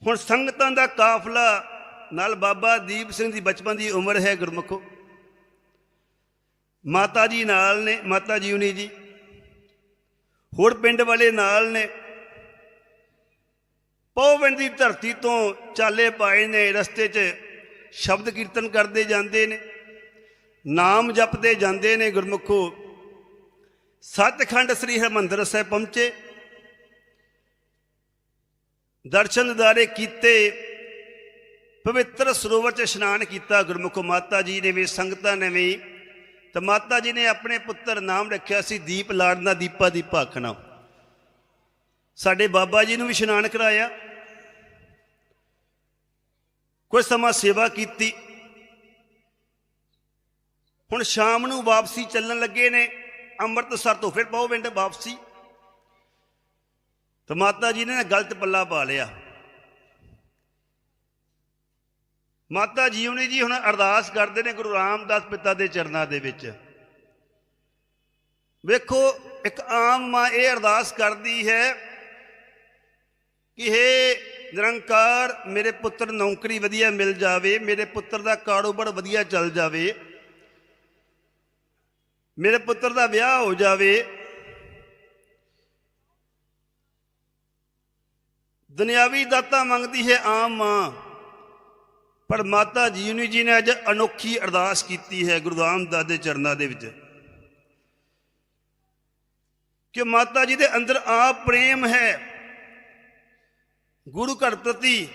[SPEAKER 1] ਹੁਣ ਸੰਗਤਾਂ ਦਾ ਕਾਫਲਾ ਨਾਲ ਬਾਬਾ ਦੀਪ ਸਿੰਘ ਦੀ ਬਚਪਨ ਦੀ ਉਮਰ ਹੈ, ਗੁਰਮੁਖੋ। ਮਾਤਾ ਜੀ ਨਾਲ ਨੇ, ਮਾਤਾ ਜੀਵਨੀ ਜੀ। ਹੋਰ ਪਿੰਡ ਵਾਲੇ ਨਾਲ ਨੇ। ਪੌਵਨ ਦੀ ਧਰਤੀ ਤੋਂ ਚਾਲੇ ਪਾਏ ਨੇ, ਰਸਤੇ 'ਚ ਸ਼ਬਦ ਕੀਰਤਨ ਕਰਦੇ ਜਾਂਦੇ ਨੇ। ਨਾਮ ਜਪਦੇ ਜਾਂਦੇ ਨੇ ਗੁਰਮੁਖੋ। ਸੱਚਖੰਡ ਸ੍ਰੀ ਹਰਿਮੰਦਰ ਸਾਹਿਬ ਪਹੁੰਚੇ। ਦਰਸ਼ਨ ਦਿਦਾਰੇ ਕੀਤੇ। ਪਵਿੱਤਰ ਸਰੋਵਰ 'ਚ ਇਸ਼ਨਾਨ ਕੀਤਾ ਗੁਰਮੁਖੋ। ਮਾਤਾ ਜੀ ਨੇ ਵੀ, ਸੰਗਤਾਂ ਨੇ ਵੀ। ਤੇ ਮਾਤਾ ਜੀ ਨੇ ਆਪਣੇ ਪੁੱਤਰ ਨਾਮ ਰੱਖਿਆ ਸੀ ਦੀਪ ਲਾੜਨਾ ਦੀਪਾ ਦੀਪਾ ਆਖਣਾ ਸਾਡੇ ਬਾਬਾ ਜੀ ਨੂੰ ਵੀ ਇਸ਼ਨਾਨ ਕਰਾਇਆ। ਕੁਝ ਸਮਾਂ ਸੇਵਾ ਕੀਤੀ। ਹੁਣ ਸ਼ਾਮ ਨੂੰ ਵਾਪਸੀ ਚੱਲਣ ਲੱਗੇ ਨੇ, ਅੰਮ੍ਰਿਤਸਰ ਤੋਂ ਫਿਰ ਪਾਉਵਿੰਡ ਵਾਪਸੀ। ਤੇ ਮਾਤਾ ਜੀ ਨੇ ਗਲਤ ਪੱਲਾ ਪਾ ਲਿਆ। ਮਾਤਾ ਜੀ ਉਹਨੇ ਜੀ ਹੁਣ ਅਰਦਾਸ ਕਰਦੇ ਨੇ ਗੁਰੂ ਰਾਮਦਾਸ ਪਿਤਾ ਦੇ ਚਰਨਾਂ ਦੇ ਵਿੱਚ। ਵੇਖੋ, ਇੱਕ ਆਮ ਮਾਂ ਇਹ ਅਰਦਾਸ ਕਰਦੀ ਹੈ ਕਿ ਹੇ ਨਿਰੰਕਾਰ, ਮੇਰੇ ਪੁੱਤਰ ਨੌਕਰੀ ਵਧੀਆ ਮਿਲ ਜਾਵੇ, ਮੇਰੇ ਪੁੱਤਰ ਦਾ ਕਾਰੋਬਾਰ ਵਧੀਆ ਚੱਲ ਜਾਵੇ। ਮੇਰੇ ਪੁੱਤਰ ਦਾ ਵਿਆਹ ਹੋ ਜਾਵੇ, ਦੁਨਿਆਵੀ ਦਾਤਾ ਮੰਗਦੀ ਹੈ ਆਮ ਮਾਂ, ਪਰ ਮਾਤਾ ਜੀਵਨੀ ਜੀ ਨੇ ਅੱਜ ਅਨੋਖੀ ਅਰਦਾਸ ਕੀਤੀ ਹੈ ਗੁਰੂ ਰਾਮਦਾਸ ਦੇ ਚਰਨਾਂ ਦੇ ਵਿੱਚ। ਕਿ ਮਾਤਾ ਜੀ ਦੇ ਅੰਦਰ ਆਪ ਪ੍ਰੇਮ ਹੈ, ਗੁਰੂ ਘਰ ਪ੍ਰਤੀ,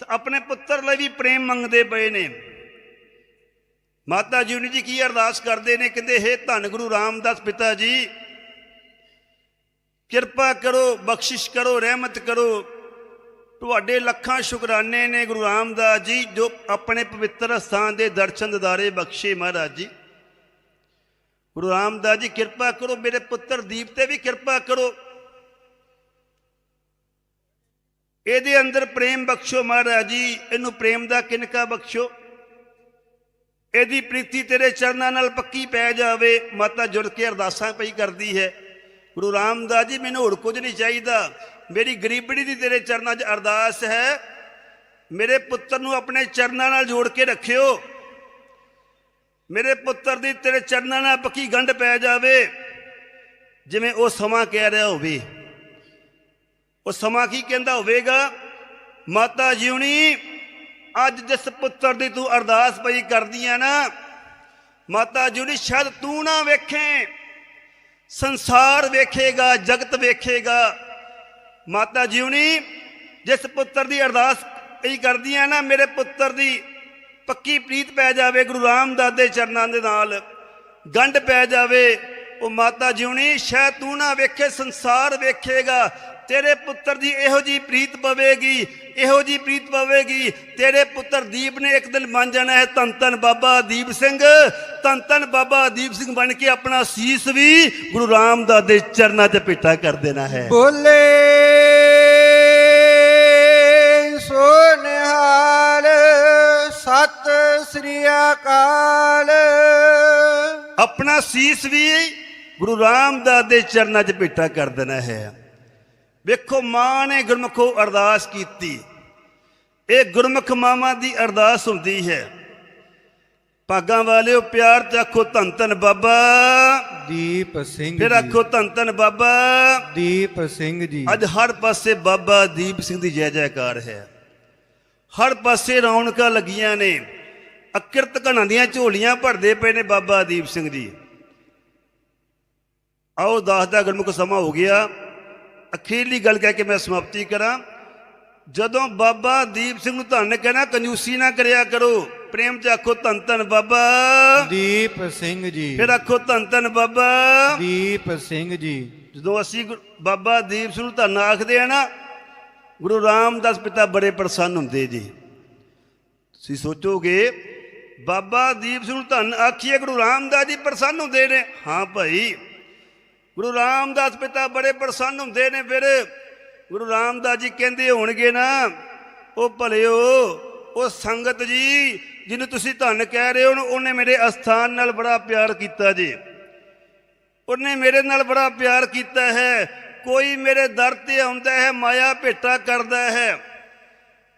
[SPEAKER 1] ਤੇ ਆਪਣੇ ਪੁੱਤਰ ਲਈ ਵੀ ਪ੍ਰੇਮ ਮੰਗਦੇ ਪਏ ਨੇ। ਮਾਤਾ ਜੀਵਨੀ ਜੀ ਕੀ ਅਰਦਾਸ ਕਰਦੇ ਨੇ? ਕਹਿੰਦੇ, ਹੈ ਧੰਨ ਗੁਰੂ ਰਾਮਦਾਸ ਪਿਤਾ ਜੀ, ਕਿਰਪਾ ਕਰੋ, ਬਖਸ਼ਿਸ਼ ਕਰੋ, ਰਹਿਮਤ ਕਰੋ। ਤੁਹਾਡੇ ਲੱਖਾਂ ਸ਼ੁਕਰਾਨੇ ਨੇ ਗੁਰੂ ਰਾਮਦਾਸ ਜੀ, ਜੋ ਆਪਣੇ ਪਵਿੱਤਰ ਸਥਾਨ ਦੇ ਦਰਸ਼ਨ ਦਿਦਾਰੇ ਬਖਸ਼ੇ ਮਹਾਰਾਜ ਜੀ। ਗੁਰੂ ਰਾਮਦਾਸ ਜੀ, ਕਿਰਪਾ ਕਰੋ, ਮੇਰੇ ਪੁੱਤਰ ਦੀਪ ਤੇ ਵੀ ਕਿਰਪਾ ਕਰੋ। ਇਹਦੇ ਅੰਦਰ ਪ੍ਰੇਮ ਬਖਸ਼ੋ ਮਹਾਰਾਜ ਜੀ, ਇਹਨੂੰ ਪ੍ਰੇਮ ਦਾ ਕਿਨਕਾ ਬਖਸ਼ੋ? ਇਹਦੀ ਪ੍ਰੀਤੀ ਤੇਰੇ ਚਰਨਾਂ ਨਾਲ ਪੱਕੀ ਪੈ ਜਾਵੇ। ਮਾਤਾ ਜੁੜ ਕੇ ਅਰਦਾਸਾਂ ਪਈ ਕਰਦੀ ਹੈ। ਗੁਰੂ ਰਾਮਦਾਸ ਜੀ, ਮੈਨੂੰ ਹੋਰ ਕੁਝ ਨਹੀਂ ਚਾਹੀਦਾ। ਮੇਰੀ ਗਰੀਬੜੀ ਦੀ ਤੇਰੇ ਚਰਨਾਂ 'ਚ ਅਰਦਾਸ ਹੈ। ਮੇਰੇ ਪੁੱਤਰ ਨੂੰ ਆਪਣੇ ਚਰਨਾਂ ਨਾਲ ਜੋੜ ਕੇ ਰੱਖਿਓ। ਮੇਰੇ ਪੁੱਤਰ ਦੀ ਤੇਰੇ ਚਰਨਾਂ ਨਾਲ ਪੱਕੀ ਗੰਢ ਪੈ ਜਾਵੇ। ਜਿਵੇਂ ਉਹ ਸਮਾਂ ਕਹਿ ਰਿਹਾ ਹੋਵੇ। ਉਹ ਸਮਾਂ ਕੀ ਕਹਿੰਦਾ ਹੋਵੇਗਾ? ਮਾਤਾ ਜੀਉਣੀ ਅੱਜ ਜਿਸ ਪੁੱਤਰ ਦੀ ਤੂੰ ਅਰਦਾਸ ਪਈ ਕਰਦੀ ਕਰਦੀਆਂ ਨਾ, ਮਾਤਾ ਜੀਉਣੀ ਸ਼ਾਇਦ ਤੂੰ ਨਾ ਵੇਖੇ, ਸੰਸਾਰ ਵੇਖੇਗਾ, ਜਗਤ ਵੇਖੇਗਾ। ਮਾਤਾ ਜੀਉਣੀ ਜਿਸ ਪੁੱਤਰ ਦੀ ਅਰਦਾਸ ਪਈ ਕਰਦੀ ਕਰਦੀਆਂ ਨਾ, ਮੇਰੇ ਪੁੱਤਰ ਦੀ ਪੱਕੀ ਪ੍ਰੀਤ ਪੈ ਜਾਵੇ, ਗੁਰੂ ਰਾਮਦਾਸ ਦੇ ਚਰਨਾਂ ਦੇ ਨਾਲ ਗੰਢ ਪੈ ਜਾਵੇ, ਉਹ ਮਾਤਾ ਜਿਉਣੀ ਸ਼ਾਇਦ ਤੂੰ ਨਾ ਵੇਖੇ, ਸੰਸਾਰ ਵੇਖੇਗਾ ਤੇਰੇ ਪੁੱਤਰ ਦੀ ਇਹੋ ਜੀ ਪ੍ਰੀਤ ਪਵੇਗੀ ਇਹੋ ਜੀ ਪ੍ਰੀਤ ਪਵੇਗੀ। ਤੇਰੇ ਪੁੱਤਰ ਦੀਪ ਨੇ ਇੱਕ ਦਿਨ ਬਣ ਜਾਣਾ ਹੈ ਧੰਨ ਧੰਨ ਬਾਬਾ ਦੀਪ ਸਿੰਘ ਧੰਨ ਧੰਨ ਬਾਬਾ ਦੀਪ ਸਿੰਘ ਬਣ ਕੇ ਆਪਣਾ ਸੀਸ ਵੀ ਗੁਰੂ ਰਾਮਦਾਸ ਦੇ ਚਰਨਾਂ 'ਚ ਪਿੱਟਾ ਕਰ ਦੇਣਾ ਹੈ।
[SPEAKER 2] ਬੋਲੇ ਸੋ ਨਿਹਾਲ ਸਤ ਸ੍ਰੀ ਅਕਾਲ।
[SPEAKER 1] ਆਪਣਾ ਸੀਸ ਵੀ ਗੁਰੂ ਰਾਮਦਾਸ ਦੇ ਚਰਨਾਂ 'ਚ ਭੇਟਾ ਕਰ ਦੇਣਾ ਹੈ। ਵੇਖੋ ਮਾਂ ਨੇ ਗੁਰਮੁਖੋ ਅਰਦਾਸ ਕੀਤੀ। ਇਹ ਗੁਰਮੁਖ ਮਾਵਾਂ ਦੀ ਅਰਦਾਸ ਹੁੰਦੀ ਹੈ। ਭਾਗਾਂ ਵਾਲਿਓ ਪਿਆਰ ਤੇ ਆਖੋ ਧੰਨ ਧੰਨ ਬਾਬਾ।
[SPEAKER 2] ਦੀਪ ਸਿੰਘ
[SPEAKER 1] ਫਿਰ ਆਖੋ ਧੰਨ ਧੰਨ ਬਾਬਾ।
[SPEAKER 2] ਦੀਪ ਸਿੰਘ ਜੀ।
[SPEAKER 1] ਅੱਜ ਹਰ ਪਾਸੇ ਬਾਬਾ ਦੀਪ ਸਿੰਘ ਦੀ ਜੈ ਜੈਕਾਰ ਹੈ। ਹਰ ਪਾਸੇ ਰੌਣਕਾਂ ਲੱਗੀਆਂ ਨੇ। ਅਕਿਰਤ ਘਣਾਂ ਦੀਆਂ ਝੋਲੀਆਂ ਭਰਦੇ ਪਏ ਨੇ ਬਾਬਾ ਦੀਪ ਸਿੰਘ ਜੀ। ਆਓ ਦਾਸ ਦਾ ਗੁਰਮੁਖ ਸਮਾਂ ਹੋ ਗਿਆ। ਅਖੀਰਲੀ ਗੱਲ ਕਹਿ ਕੇ ਮੈਂ ਸਮਾਪਤੀ ਕਰਾਂ। ਜਦੋਂ ਬਾਬਾ ਦੀਪ ਸਿੰਘ ਨੂੰ ਧੰਨ ਕਹਿਣਾ ਕੰਜੂਸੀ ਨਾ ਕਰਿਆ ਕਰੋ ਪ੍ਰੇਮ ਚ ਆਖੋ ਧੰਨ ਧੰਨ ਬਾਬਾ।
[SPEAKER 2] ਦੀਪ ਸਿੰਘ ਜੀ।
[SPEAKER 1] ਫਿਰ ਆਖੋ ਧੰਨ ਧੰਨ ਬਾਬਾ।
[SPEAKER 2] ਦੀਪ ਸਿੰਘ ਜੀ।
[SPEAKER 1] ਜਦੋਂ ਅਸੀਂ ਬਾਬਾ ਦੀਪ ਸਿੰਘ ਨੂੰ ਧੰਨ ਆਖਦੇ ਆ ਨਾ ਗੁਰੂ ਰਾਮਦਾਸ ਪਿਤਾ ਬੜੇ ਪ੍ਰਸੰਨ ਹੁੰਦੇ ਜੀ। ਤੁਸੀਂ ਸੋਚੋਗੇ ਬਾਬਾ ਦੀਪ ਸਿੰਘ ਨੂੰ ਧੰਨ ਆਖੀਏ ਗੁਰੂ ਰਾਮਦਾਸ ਜੀ ਪ੍ਰਸੰਨ ਹੁੰਦੇ ਨੇ। ਹਾਂ ਭਾਈ। ਗੁਰੂ ਰਾਮਦਾਸ ਪਿਤਾ ਬੜੇ ਪ੍ਰਸੰਨ ਹੁੰਦੇ ਨੇ ਫਿਰ। ਗੁਰੂ ਰਾਮਦਾਸ ਜੀ ਕਹਿੰਦੇ ਹੋਣਗੇ ਨਾ, ਉਹ ਭਲਿਓ, ਉਹ ਸੰਗਤ ਜੀ, ਜਿਹਨੂੰ ਤੁਸੀਂ ਧੰਨ ਕਹਿ ਰਹੇ ਹੋ ਉਹਨੂੰ- ਉਹਨੇ ਮੇਰੇ ਅਸਥਾਨ ਨਾਲ ਬੜਾ ਪਿਆਰ ਕੀਤਾ ਜੀ। ਉਹਨੇ ਮੇਰੇ ਨਾਲ ਬੜਾ ਪਿਆਰ ਕੀਤਾ ਹੈ। ਕੋਈ ਮੇਰੇ ਦਰ ਤੇ ਆਉਂਦਾ ਹੈ, ਮਾਇਆ ਭੇਟਾ ਕਰਦਾ ਹੈ।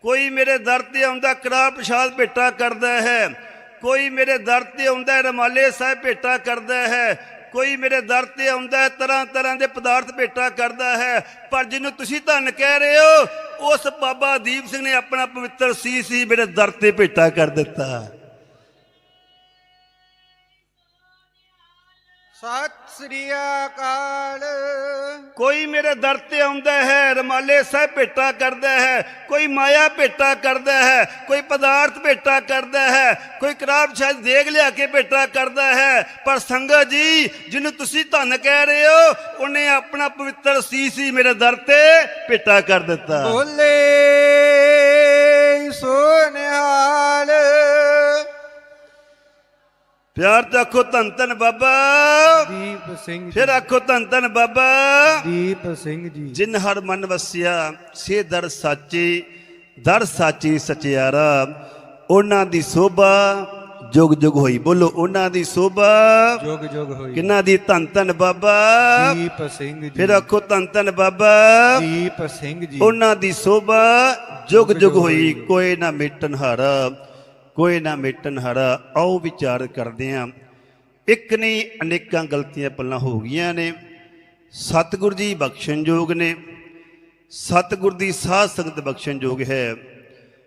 [SPEAKER 1] ਕੋਈ ਮੇਰੇ ਦਰ ਤੇ ਆਉਂਦਾ ਕਰਾ ਪ੍ਰਸ਼ਾਦ ਭੇਟਾ ਕਰਦਾ ਹੈ। ਕੋਈ ਮੇਰੇ ਦਰ ਤੇ ਆਉਂਦਾ, ਰਮਾਲੇ ਸਾਹਿਬ ਭੇਟਾ ਕਰਦਾ ਹੈ। ਕੋਈ ਮੇਰੇ ਦਰ ਤੇ ਆਉਂਦਾ ਤਰ੍ਹਾਂ ਤਰ੍ਹਾਂ ਦੇ ਪਦਾਰਥ ਭੇਟਾ ਕਰਦਾ ਹੈ, ਪਰ ਜਿਹਨੂੰ ਤੁਸੀਂ ਧੰਨ ਕਹਿ ਰਹੇ ਹੋ, ਉਸ ਬਾਬਾ ਦੀਪ ਸਿੰਘ ਨੇ ਆਪਣਾ ਪਵਿੱਤਰ ਸੀਸ ਹੀ ਮੇਰੇ ਦਰ ਤੇ ਭੇਟਾ ਕਰ ਦਿੱਤਾ।
[SPEAKER 2] ਸਤਿ ਸ੍ਰੀ ਅਕਾਲ।
[SPEAKER 1] ਕੋਈ ਮੇਰੇ ਦਰ ਤੇ ਆਉਂਦਾ ਹੈ ਰਮਾਲੇ ਸਾਹਿਬ ਭੇਟਾ ਕਰਦਾ ਹੈ ਕੋਈ ਮਾਇਆ ਭੇਟਾ ਕਰਦਾ ਹੈ ਕੋਈ ਪਦਾਰਥ ਭੇਟਾ ਕਰਦਾ ਹੈ ਕੋਈ ਕਰਾਬ ਸ਼ਾਇਦ ਦੇਗ ਲਿਆ ਕੇ ਭੇਟਾ ਕਰਦਾ ਹੈ ਪਰ ਸੰਗਤ ਜੀ ਜਿਹਨੂੰ ਤੁਸੀਂ ਧੰਨ ਕਹਿ ਰਹੇ ਹੋ ਉਹਨੇ ਆਪਣਾ ਪਵਿੱਤਰ ਸੀਸ ਹੀ ਮੇਰੇ ਦਰ ਤੇ ਭੇਟਾ ਕਰ ਦਿੱਤਾ।
[SPEAKER 2] ਬੋਲੇ ਸੋ
[SPEAKER 1] ਪਿਆਰ ਤੇ ਆਖੋ ਧੰਨ ਧੰਨ ਬਾਬਾ।
[SPEAKER 2] ਦੀਪ ਸਿੰਘ ਜੀ।
[SPEAKER 1] ਫਿਰ ਆਖੋ ਧੰਨ ਧੰਨ ਬਾਬਾ।
[SPEAKER 2] ਦੀਪ ਸਿੰਘ ਜੀ।
[SPEAKER 1] ਜਿਨ ਹਰ ਮਨ ਵਸਿਆ ਸੇ ਦਰ ਸਾਚੇ ਦਰ ਸਾਚੀ ਸਚਿਆਰਾ। ਉਹਨਾਂ ਦੀ ਸੋਭਾ ਜੁਗ ਜੁਗ ਹੋਈ। ਬੋਲੋ ਉਹਨਾਂ ਦੀ ਸੋਭਾ
[SPEAKER 2] ਜੁਗ ਜੁਗ ਹੋਈ।
[SPEAKER 1] ਕਿੰਨਾ ਦੀ ਧੰਨ ਧੰਨ ਬਾਬਾ।
[SPEAKER 2] ਦੀਪ ਸਿੰਘ ਜੀ।
[SPEAKER 1] ਫਿਰ ਆਖੋ ਧੰਨ ਧੰਨ ਬਾਬਾ।
[SPEAKER 2] ਦੀਪ ਸਿੰਘ ਜੀ।
[SPEAKER 1] ਉਹਨਾਂ ਦੀ ਸੋਭਾ ਜੁਗ ਜੁਗ ਹੋਈ। ਕੋਈ ਨਾ ਮੇਟਨ ਹਾਰਾ। ਕੋਈ ਨਾ ਮੇਟਨ ਹਾਰਾ, ਆਓ ਵਿਚਾਰ ਕਰਦੇ ਆਂ। ਇੱਕ ਨਹੀਂ ਅਨੇਕਾਂ ਗਲਤੀਆਂ ਪਹਿਲਾਂ ਹੋ ਗਈਆਂ ਨੇ। ਸਤਿਗੁਰ ਜੀ ਬਖਸ਼ਣਯੋਗ ਨੇ। ਸਤਿਗੁਰ ਦੀ ਸਾਧ ਸੰਗਤ ਬਖਸ਼ਣਯੋਗ ਹੈ।